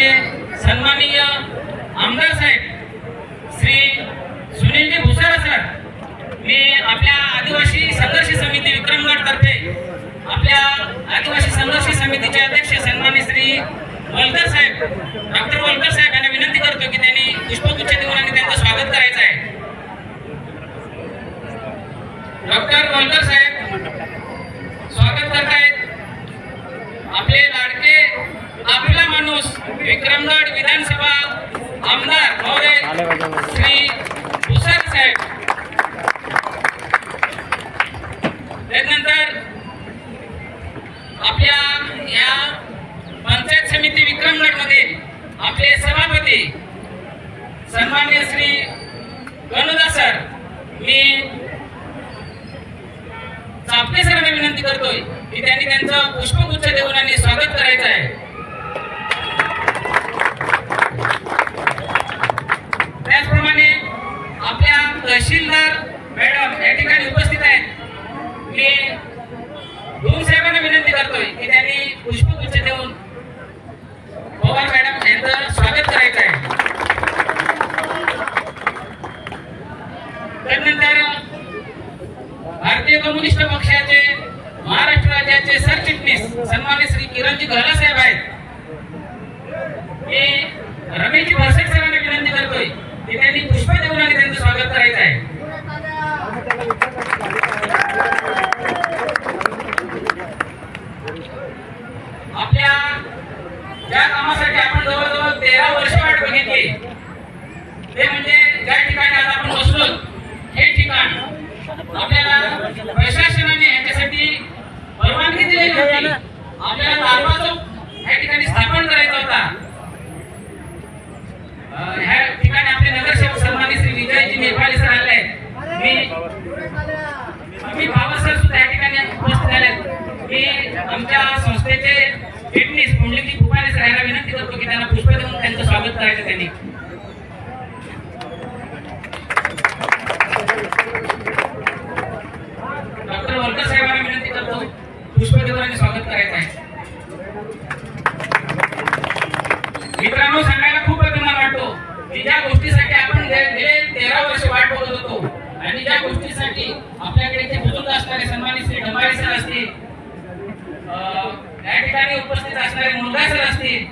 आमचे सन्माननीय आमदार साहेब श्री सुनीलजी भुसारा सर मी आपल्या आदिवासी संघर्ष समिती विक्रमगड तर्फे आपल्या आदिवासी संघर्ष समितीचे अध्यक्ष सन्मान्य श्री वलकर साहेब डॉक्टर वलकर साहेब यांना विनंती करतो की त्यांनी पुष्पगुच्छ देऊन आणि त्यांचं स्वागत करायचं आहे. डॉक्टर वलकर साहेब स्वागत करतायत आपले लाडके आपला माणूस विक्रमगड विधानसभा आमदार भावे श्री भुसार साहेब. त्यानंतर आपल्या या पंचायत समिती विक्रमगडमध्ये आपले सभापती सन्मान्य श्री गणुदा सर मी चापके सरांना विनंती करतोय की त्यांनी त्यांचं पुष्पगुच्छ देऊन आणि स्वागत करायचं आहे. आपल्या तहसीलदार मॅडम या ठिकाणी उपस्थित आहेत. मी दोन साहेबांना विनंती करतोय की त्यांनी पुष्पगुच्छ देऊन पवार मॅडम यांचं स्वागत करायचं आहे. त्यानंतर भारतीय कम्युनिस्ट पक्षाचे महाराष्ट्र राज्याचे सरचिटणीस सन्मान्य श्री किरणजी घरस साहेब आहेत मी रमेशजी भरसेट सरांना विनंती करतोय की त्यांनी पुष्प देऊन आणि त्यांचं स्वागत करायचं आहे आपल्या ज्या कामासाठी आपण जवळजवळ तेरा वर्ष वाट बघितली ते म्हणजे ठिकाणी आज आपण बसलो. हे ठिकाण आपल्याला प्रशासनाने याच्यासाठी परवानगी दिलेली होती. आपल्याला लालबा चौक या ठिकाणी स्थापन करायचा होता. ह्या ठिकाणी आपले नगरसेवक सन्मानित श्री विजयजी नेपाळी सर आले. आहेत. मी मी बाबा सर सुद्धा या ठिकाणी उपस्थित झाले. मी आमच्या संस्थेचे फिटनेस पुंडलिकी कुपारे सर यांना विनंती करतो की त्यांना पुष्प देऊन त्यांचं स्वागत करायचं त्यांनी डॉक्टर वरकर साहेबांना विनंती करतो पुष्प देऊन आणि स्वागत करायचं आहे मित्रांनो सांगायला खूप अभिमान वाटतो की ज्या गोष्टीसाठी आपण गेले तेरा वर्ष वाट बघत होतो आणि ज्या गोष्टीसाठी आपल्याकडे ते बुजुर्ग असणारे सन्मानित श्री डंबारे सर असतील या ठिकाणी उपस्थित असणारे मुलगा सर असतील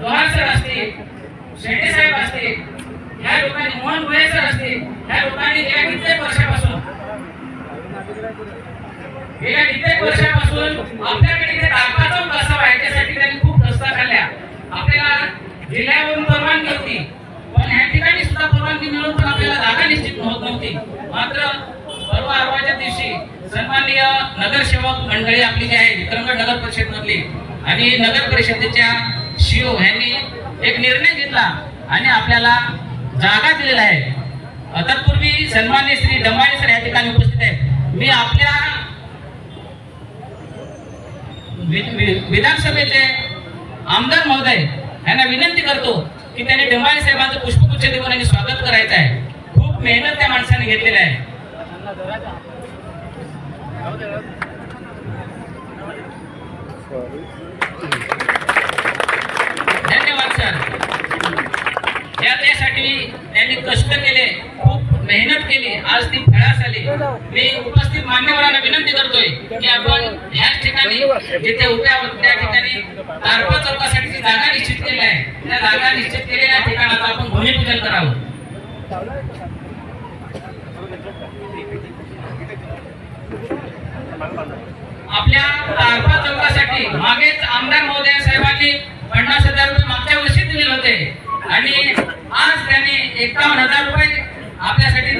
लोहार सर असतील शेटे साहेब असतील या लोकांनी मोहन भुये सर असतील या लोकांनी गेल्या कित्येक वर्षापासून गेल्या कित्येक वर्षापासून आपल्याकडे इथे दाखवा चौक असावा त्यांनी खूप रस्ता खाल्ल्या. आपल्याला जिल्ह्यावरून परवानगी होती. पण ह्या ठिकाणी सुद्धा परवानगी मिळून पण आपल्याला जागा निश्चित होत नव्हती. मात्र परवा अरवाच्या दिवशी सन्माननीय नगरसेवक मंडळी आपली जी आहे विक्रमगड नगर परिषद मधली आणि नगर परिषदेच्या शिओ यांनी एक निर्णय घेतला आणि आपल्याला जागा दिलेला आहे. तत्पूर्वी सन्मान्य श्री डंबाळे सर या ठिकाणी उपस्थित आहेत. मी आपल्या विधानसभेचे आमदार महोदय यांना विनंती करतो की त्यांनी डंबाळे साहेबांचं पुष्पगुच्छ देऊन आणि स्वागत करायचं आहे. खूप मेहनत त्या माणसाने घेतलेली आहे. धन्यवाद सर. या त्यांनी कष्ट केले. खूप मेहनत केली आज ती फळास आली. मी उपस्थित मान्यवरांना विनंती करतोय की आपण ह्याच ठिकाणी जिथे उभे आहोत त्या ठिकाणी तारपा चौकासाठी जी जागा निश्चित केली आहे. त्या जागा निश्चित केलेल्या ठिकाणाचं आपण भूमिपूजन करावं. आपल्या तारपा चौकासाठी मागेच आमदार महोदय साहेबांनी पन्नास हजार रुपये मागच्या वर्षी दिले होते. आणि आज त्यांनी एकावन्न हजार रुपये आपल्यासाठी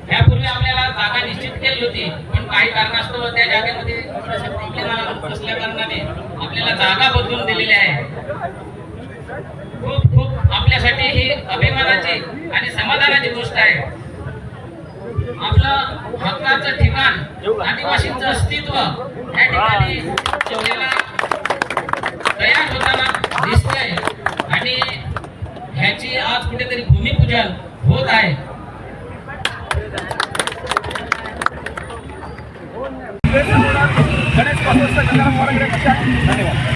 त्यापूर्वी आपल्याला जागा निश्चित केली होती पण काही कारणास्तव त्या जागेमध्ये प्रॉब्लेम असल्या कारणाने आपल्याला जागा बदलून दिलेली आहे. खूप खूप आपल्यासाठी ही अभिमानाची आणि समाधानाची गोष्ट आहे. आपलं हक्काचं ठिकाण आदिवासींचं अस्तित्व या ठिकाणी भूमिपूजन होत आहे. गणेश पाटोळचा धन्यवाद.